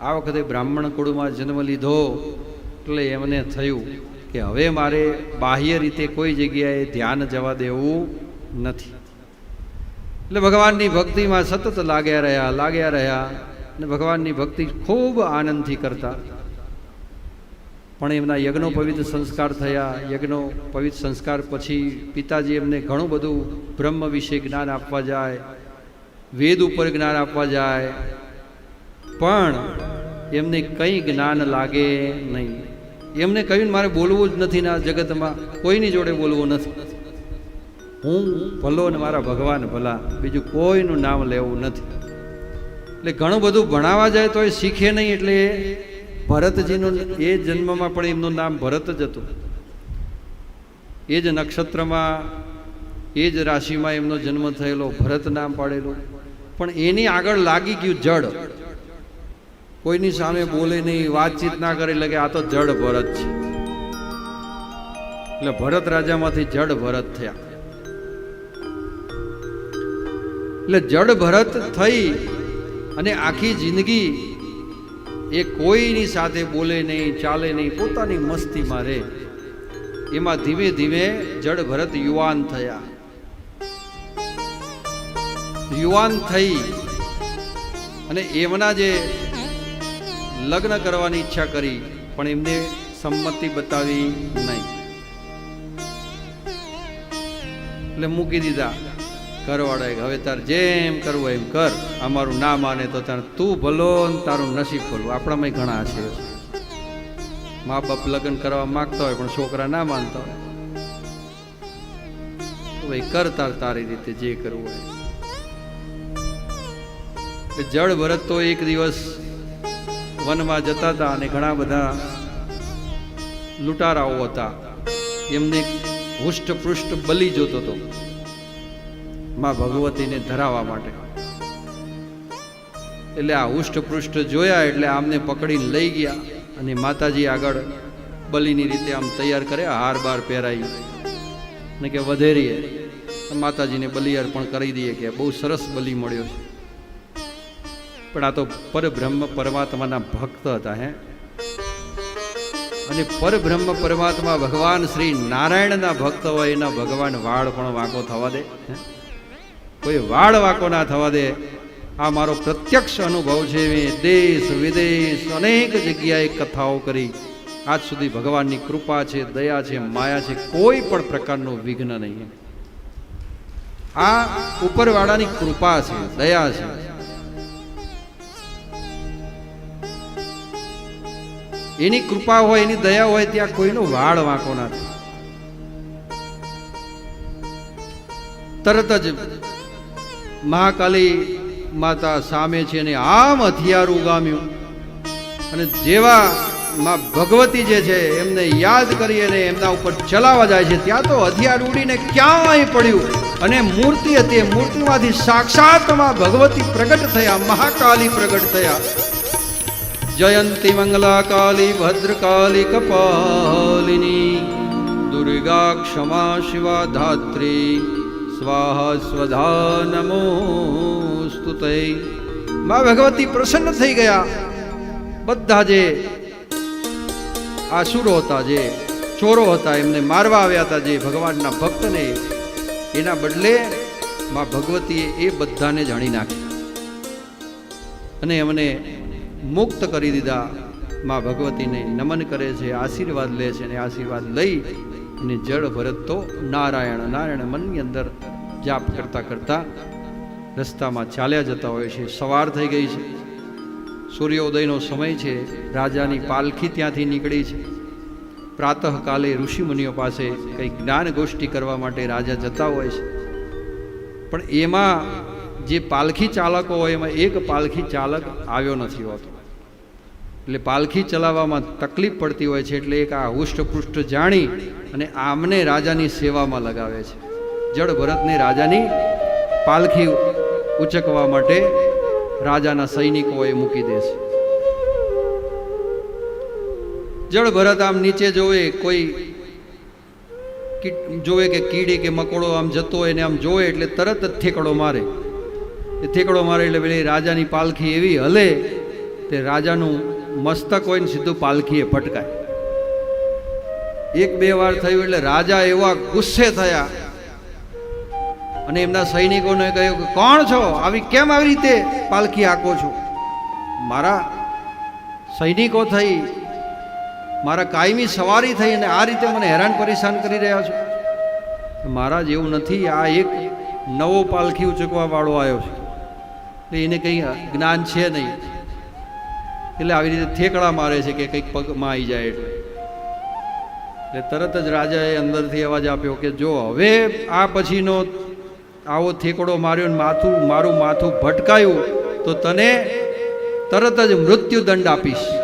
આ વખતે બ્રાહ્મણ કુળમાં જન્મ લીધો એટલે એમને થયું કે હવે મારે બાહ્ય રીતે કોઈ જગ્યાએ ધ્યાન જવા દેવું નથી. એટલે ભગવાનની ભક્તિમાં સતત લાગ્યા રહ્યા લાગ્યા રહ્યા અને ભગવાનની ભક્તિ ખૂબ આનંદથી કરતા. પણ એમના યજ્ઞો પવિત્ર સંસ્કાર થયા, યજ્ઞો પવિત્ર સંસ્કાર પછી પિતાજી એમને ઘણું બધું બ્રહ્મ વિશે જ્ઞાન આપવા જાય, વેદ ઉપર જ્ઞાન આપવા જાય. પણ એમને કંઈ જ્ઞાન લાગે નહીં. એમને કહ્યું મારે બોલવું જ નથી ને આ જગતમાં, કોઈની જોડે બોલવું નથી. હું ભલો ને મારા ભગવાન ભલા, બીજું કોઈનું નામ લેવું નથી. એટલે ઘણું બધું ભણાવા જાય તો એ શીખે નહીં એટલે ભરતજીનું એ જન્મમાં પણ એમનું નામ ભરત જ હતું. એ જ નક્ષત્રમાં, એ જ રાશિમાં એમનો જન્મ થયેલો, ભરત નામ પાડેલો. પણ એની આગળ લાગી ગયું જડ. કોઈની સામે બોલે નહીં, વાતચીત ના કરે એટલે કે આ તો જડ ભરત છે. એટલે ભરત રાજામાંથી જડ ભરત થયા. એટલે જડ ભરત થઈ અને આખી જિંદગી એ કોઈની સાથે બોલે નહીં, ચાલે નહીં, પોતાની મસ્તીમાં રહે. એમાં ધીમે ધીમે જડ ભરત યુવાન થયા. યુવાન થઈ અને એમના જે લગ્ન કરવાની ઈચ્છા કરી, પણ એમને સંમતિ બતાવી નહીં. એટલે મૂકી દીધા. ઘરવાળાએ, હવે તાર જેમ કરવું એમ કર. અમારું ના માને તો તાર તું ભલો ને તારું નસીબ ભલું. આપણામાં ઘણા છે. મા બાપ લગ્ન કરવા માંગતા હોય, પણ છોકરા ના માનતા હોય. ભાઈ, કર તાર તારી રીતે જે કરવું હોય. જળ ભરત તો એક દિવસ વનમાં જતા હતા અને ઘણા બધા લૂંટારાઓ હતા. એમને હુષ્ટ પૃષ્ઠ બલી જોતો હતો. માં ભગવતીને ધરાવવા માટે. એટલે આ હુષ્ટ પૃષ્ઠ જોયા એટલે આમને પકડીને લઈ ગયા અને માતાજી આગળ બલીની રીતે આમ તૈયાર કર્યા, હાર બાર પહેરાઈ. ને કે, વધેરીએ. માતાજીને બલિ અર્પણ કરી દઈએ કે, બહુ સરસ બલિ મળ્યો છે. પણ આ તો પરબ્રહ્મ પરમાત્માના ભક્ત હતા હે. અને પરબ્રહ્મ પરમાત્મા ભગવાન શ્રી નારાયણના ભક્ત હોય એના ભગવાન વાળ પણ વાંકો થવા દે? કોઈ વાળ વાંકો ના થવા દે. આ મારો પ્રત્યક્ષ અનુભવ છે દેશ વિદેશ અનેક જગ્યાએ કથાઓ કરી. આજ સુધી ભગવાનની કૃપા છે, દયા છે, માયા છે, કોઈ પણ પ્રકારનું વિઘ્ન નહીં. આ ઉપરવાળાની કૃપા છે, દયા છે. એની કૃપા હોય, એની દયા હોય, ત્યાં કોઈનો વાળ વાંકો નથી. તરત જ મહાકાલી માતા સામે છે અને આમ હથિયાર ઉગામ્યું. અને જેવા માં ભગવતી જે છે, એમને યાદ કરી અને એમના ઉપર ચલાવવા જાય છે, ત્યાં તો હથિયાર ઉડીને ક્યાંય પડ્યું. અને મૂર્તિ હતી મૂર્તિમાંથી સાક્ષાતમાં ભગવતી પ્રગટ થયા, મહાકાલી પ્રગટ થયા. જયંતી મંગલા કાલી ભદ્રકાલી કપાલિની દુર્ગા ક્ષમા શિવા ધાત્રી સ્વાહા સ્વધા નમોસ્તુ મા ભગવતી પ્રસન્ન થઈ ગયા. બધા જે આસુરો હતા જે, ચોરો હતા, એમને મારવા આવ્યા હતા જે ભગવાનના ભક્તને. એના બદલે મા ભગવતીએ એ બધાને જાણી નાખ્યા. અને એમને મુક્ત કરી દીધા. મા ભગવતીને નમન કરે છે, આશીર્વાદ લે છે અને આશીર્વાદ લઈ અને જળ ભરત તો નારાયણ નારાયણ મનની અંદર જાપ કરતા કરતા રસ્તામાં ચાલ્યા જતા હોય છે, સવાર થઈ ગઈ છે. સૂર્યોદયનો સમય છે, રાજાની પાલખી ત્યાંથી નીકળી છે. પ્રાતઃકાલે ઋષિમુનિઓ પાસે કંઈ જ્ઞાન ગોષ્ઠી કરવા માટે રાજા જતા હોય છે. પણ એમાં જે પાલખી ચાલકો હોય એમાં એક પાલખી ચાલક આવ્યો નથી હોતો. એટલે પાલખી ચલાવવામાં તકલીફ પડતી હોય છે એટલે એક આ હુષ્ટપૃષ્ઠ જાણી અને આમને રાજાની સેવામાં લગાવે છે. જળ ભરતને રાજાની પાલખી ઉચકવા માટે રાજાના સૈનિકોએ મૂકી દે છે. જળ ભરત આમ નીચે જોવે, કોઈ જોવે કે કીડી કે મકોડો આમ જતો હોય ને આમ જોવે એટલે તરત જ ઠેકડો મારે. એ ઠેકડો મારે એટલે પેલી રાજાની પાલખી એવી હલે તે રાજાનું મસ્તક હોય ને સીધું પાલખીએ ફટકાય. એક બે વાર થયું એટલે રાજા એવા ગુસ્સે થયા. અને એમના સૈનિકોને કહ્યું કે, કોણ છો? આવી કેમ આવી રીતે પાલખી આંકો છો? મારા સૈનિકો થઈ, મારા કાયમી સવારી થઈ અને આ રીતે મને હેરાન પરેશાન કરી રહ્યા છો. મહારાજ એવું નથી, આ એક નવો પાલખી ઉચકવા વાળો આવ્યો છે. એટલે એને કંઈ જ્ઞાન છે નહીં. એટલે આવી રીતે થેકડા મારે છે કે કંઈક પગમાં આવી જાય એટલે. એટલે તરત જ રાજાએ અંદરથી અવાજ આપ્યો કે જો હવે આ પછીનો આવો થેકડો માર્યો માથું, મારું માથું ભટકાયું, તો તને તરત જ મૃત્યુદંડ આપીશ.